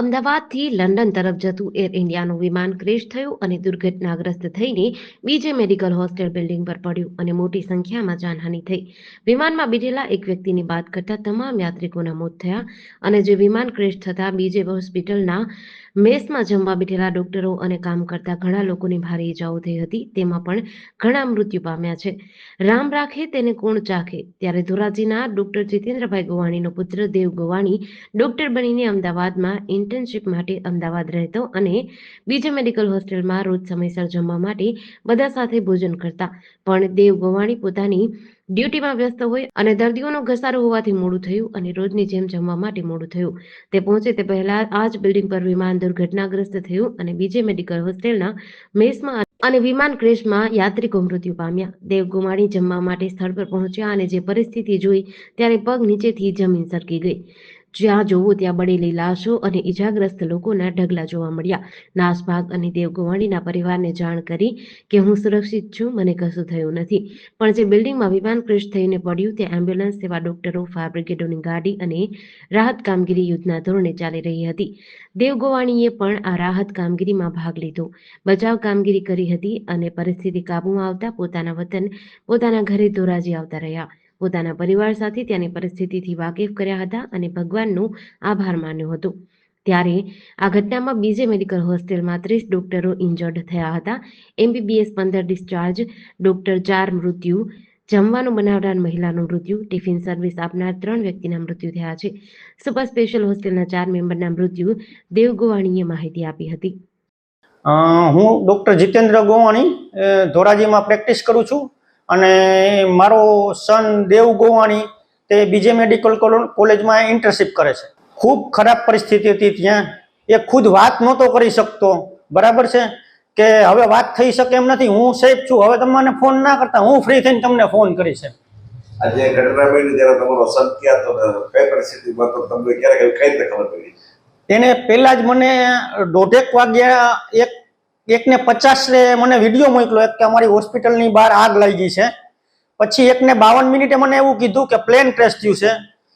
અમદાવાદથી લંડન તરફ જતું એર ઇન્ડિયાનું વિમાન ક્રેશ થયું અને દુર્ઘટનાગ્રસ્ત થઈને બીજે મેડિકલ હોસ્ટેલ બિલ્ડિંગ પર પડ્યું અને મોટી સંખ્યામાં જાનહાની થઈ. વિમાનમાં બીજેલા એક વ્યક્તિની બાદ કરતા તમામ યાત્રિકોના મોત થયા અને જે વિમાન ક્રેશ થતા બીજે હોસ્પિટલના મેસમાં જમવા બેઠેલા ડોક્ટરો અને કામ કરતા ઘણા લોકોની ભારે ઈજાઓ થઈ હતી. તેમાં પણ ઘણા મૃત્યુ પામ્યા છે. રામ રાખે તેને કોણ ચાખે? ત્યારે ધોરાજીના ડોક્ટર જીતેન્દ્રભાઈ ગોવાણીનો પુત્ર દેવ ગોવાણી ડોક્ટર બનીને અમદાવાદમાં ઇન્ટર્નશીપ માટે અમદાવાદ રહેતો અને બીજે મેડિકલ હોસ્ટેલમાં રોજ સમયસર જમવા માટે બધા સાથે ભોજન કરતા. પણ દેવ ગોવાણી પોતાની ડ્યુટીમાં વ્યસ્ત હોય અને દર્દીઓનો ઘસારો હોવાથી મોડું થયું અને રોજની જેમ જમવા માટે મોડું થયું. તે પહોંચે તે પહેલા આ જ બિલ્ડિંગ પર વિમાન દુર્ઘટનાગ્રસ્ત થયું અને બીજે મેડિકલ હોસ્ટેલના મેસમાં અને વિમાન ક્રેશમાં યાત્રિકો મૃત્યુ પામ્યા. દેવ ગુમાણી જમવા માટે સ્થળ પર પહોંચ્યા અને જે પરિસ્થિતિ જોઈ ત્યારે પગ નીચેથી જમીન સરકી ગઈ. જ્યાં જોવું ત્યાં બળેલી લાશો અને ઈજાગ્રસ્ત લોકોના ઢગલા જોવા મળ્યા. નાસભાગ અને દેવગોવાણીના પરિવારને જાણ કરી કે હું સુરક્ષિત છું, મને કશું થયું નથી. પણ જે બિલ્ડિંગમાં વિમાન ક્રેશ થઈને પડ્યું તે એમ્બ્યુલન્સ સેવા ડોક્ટરો, ફાયર બ્રિગેડોની ગાડી અને રાહત કામગીરી યુદ્ધના ધોરણે ચાલી રહી હતી. દેવગોવાણીએ પણ આ રાહત કામગીરીમાં ભાગ લીધો. બચાવ કામગીરી કરી હતી અને પરિસ્થિતિ કાબૂમાં આવતા પોતાના વતન, પોતાના ઘરે ધોરાજી આવતા રહ્યા. પોતાના પરિવાર સાથે ત્યાંની પરિસ્થિતિથી વાકેફ કર્યા હતા અને ભગવાનનો આભાર માન્યો હતો. ત્યારે આ ઘટનામાં બીજે મેડિકલ હોસ્ટેલમાં ત્રીસ ડોક્ટરો ઇન્જર્ડ થયા હતા. એમબીબીએસ પંદર ડિસ્ચાર્જ, ડોક્ટર ચાર મૃત્યુ, જમવાનું બનાવનાર મહિલાનું મૃત્યુ, ટિફિન સર્વિસ આપનાર ત્રણ વ્યક્તિના મૃત્યુ થયા છે. સુપર સ્પેશિયલ હોસ્ટેલના ચાર મેમ્બરના મૃત્યુ દેવ ગોવાણીએ માહિતી આપી હતી. હું ડૉક્ટર જીતેન્દ્ર ગોવાણી ધોરાજીમાં પ્રેક્ટિસ કરું છું. અને મારો સન દેવ ગોવાણી તે બીજે મેડિકલ કોલો- કોલેજમાં ઇન્ટર્નશીપ કરે છે. ખૂબ ખરાબ પરિસ્થિતિ હતી ત્યાં. એ ખુદ વાત નહોતો કરી શકતો. બરાબર છે? કે હવે વાત થઈ શકે એમ નથી. હું સેફ છું. હવે તમને ફોન ના કરતા. હું ફ્રી થઈને તમને ફોન કરીશ. આજે ઘટના બની ત્યારે તમારો સન ક્યાં તો કઈ પરિસ્થિતિમાં તો તમને ક્યારે કઈ કઈ રીતે ખબર પડી? એને પહેલા જ મને દોઢેક વાગ્યા એક એકને પચાસે મને વીડિયો મોકલો એક કે અમારી હોસ્પિટલની બહાર આગ લાગી છે. પછી એકને બાવન મિનિટે મને એવું કીધું કે પ્લેન ક્રેશ થયું છે.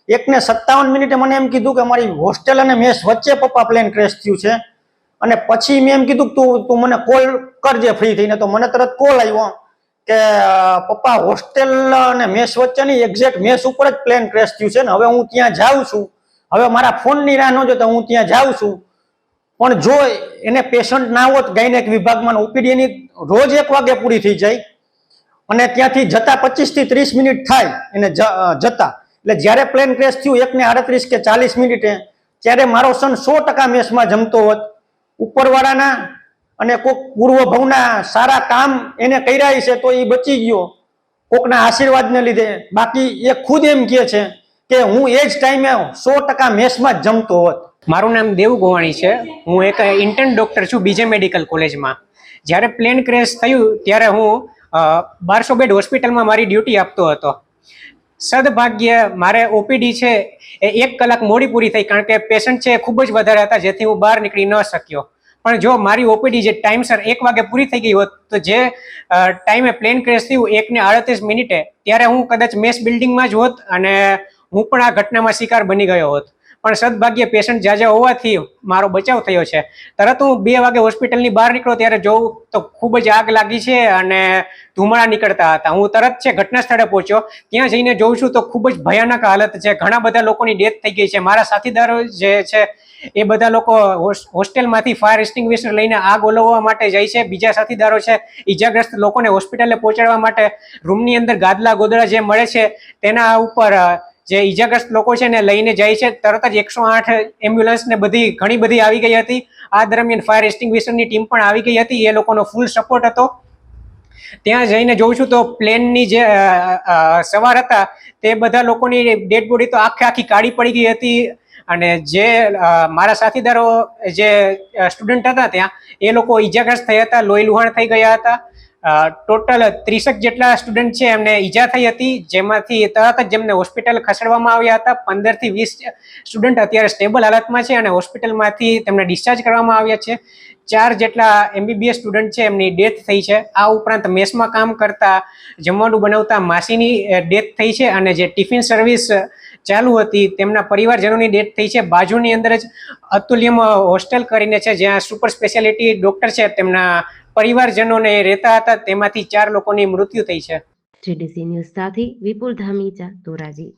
એકને સત્તાવન મિનિટે મને એમ કીધું કે અમારી હોસ્ટેલ અને મેસ વચ્ચે પપ્પા પ્લેન ક્રેશ થયું છે. અને પછી મેં એમ કીધું તું તું મને કોલ કરજે ફ્રી થઈને. તો મને તરત કોલ આવ્યો કે પપ્પા હોસ્ટેલ અને મેસ વચ્ચેની એક્ઝેક્ટ મેસ ઉપર જ પ્લેન ક્રેશ થયું છે ને. હવે હું ત્યાં જાઉં છું. હવે મારા ફોનની રાહ ન જોતા હું ત્યાં જાઉં છું. પણ જો એને પેશન્ટ ના હોત, ગાયનેક વિભાગમાં ઓપીડીની રોજ એક વાગે પૂરી થઈ જાય અને ત્યાંથી જતા પચીસથી ત્રીસ મિનિટ થાય એને જતા. એટલે જ્યારે પ્લેન ક્રેશ થયું, એકને આડત્રીસ કે ચાલીસ મિનિટે, ત્યારે મારો સન સો ટકા મેસમાં જમતો હોત. ઉપરવાળાના અને કોક પૂર્વ ભવના સારા કામ એને કર્યા છે તો એ બચી ગયો. કોકના આશીર્વાદને લીધે. બાકી એ ખુદ એમ કહે છે કે હું એ જ ટાઈમે સો ટકા મેસમાં જ જમતો હોત. મારું નામ દેવ ગોવાણી છે. હું એક ઇન્ટર્ન ડોક્ટર છું બીજે મેડિકલ કોલેજમાં જ્યારે પ્લેન ક્રેશ થયું ત્યારે હું બારસો બેડ હોસ્પિટલમાં મારી ડ્યુટી આપતો હતો. સદભાગ્ય મારે ઓપીડી છે એ એક કલાક મોડી પૂરી થઈ કારણ કે પેશન્ટ છે ખૂબ જ વધારે હતા જેથી હું બહાર નીકળી ન શક્યો. પણ જો મારી ઓપીડી જે ટાઈમસર એક વાગે પૂરી થઈ ગઈ હોત તો જે ટાઈમે પ્લેન ક્રેશ થયું એકને આડત્રીસ મિનિટે, ત્યારે હું કદાચ મેસ બિલ્ડિંગમાં જ હોત અને હું પણ આ ઘટનામાં શિકાર બની ગયો હોત. પણ સદભાગ્ય પેશન્ટ જાજા હોવાથી મારો બચાવ થયો છે. તરત હું બે વાગે હોસ્પિટલની બહાર નીકળો ત્યારે જોઉં તો ખૂબ જ આગ લાગી છે અને ધુમાડા નીકળતા હતા. હું તરત છે ઘટના સ્થળે પહોંચ્યો. ત્યાં જઈને જોઉં છું તો ખૂબ જ ભયાનક હાલત છે. ઘણા બધા લોકોની ડેથ થઈ ગઈ છે. મારા સાથીદારો જે છે એ બધા લોકો હોસ્ટેલમાંથી ફાયર એક્સ્ટિંગ્વિશર લઈને આગ ઓલવવા માટે જાય છે. બીજા સાથીદારો છે ઈજાગ્રસ્ત લોકોને હોસ્પિટલે પહોંચાડવા માટે રૂમની અંદર ગાદલા ગોદડા જે મળે છે તેના ઉપર જે ઈજાગ્રસ્ત લોકો છે ને લઈને જાય છે. તરત જ એકસો આઠ એમ્બ્યુલન્સ ને બધી ઘણી બધી આવી ગઈ હતી. આ દરમિયાન ફાયર એક્સ્ટિંગ્વિશરની ટીમ પણ આવી ગઈ હતી. એ લોકોનો ફૂલ સપોર્ટ હતો. ત્યાં જઈને જોઉં છું તો પ્લેનની જે સવાર હતા, તે બધા લોકોની ડેડ બોડી તો આખે આખી કાળી પડી ગઈ હતી. અને જે મારા સાથીદારો, જે સ્ટુડન્ટ હતા ત્યાં, એ લોકો ઈજાગ્રસ્ત થયા હતા લોહી લુહાણ થઈ ગયા હતા. ટોટલ ત્રીસેક જેટલા સ્ટુડન્ટ છે એમને ઈજા થઈ હતી, જેમાંથી તરત જ જેમને હોસ્પિટલ ખસેડવામાં આવ્યા હતા. પંદરથી વીસ સ્ટુડન્ટ અત્યારે સ્ટેબલ હાલતમાં છે અને હોસ્પિટલમાંથી તેમને ડિસ્ચાર્જ કરવામાં આવ્યા છે. ચાર જેટલા એમબીબીએસ સ્ટુડન્ટ છે એમની ડેથ થઈ છે. આ ઉપરાંત મેસમાં કામ કરતા, જમવાનું બનાવતા માસીની ડેથ થઈ છે અને જે ટિફિન સર્વિસ ચાલુ હતી, તેમના પરિવારજનોની ડેથ થઈ છે. બાજુની અંદર જ અતુલ્યમ હોસ્ટેલ કરીને છે, જ્યાં સુપર સ્પેશિયાલિટી ડોક્ટર છે, તેમના પરિવારજનોને રહેતા હતા. તેમાંથી ચાર લોકોની મૃત્યુ થઈ છે. જીડીસી ન્યૂઝ સાથે વિપુલ ધામીચા ધોરાજી.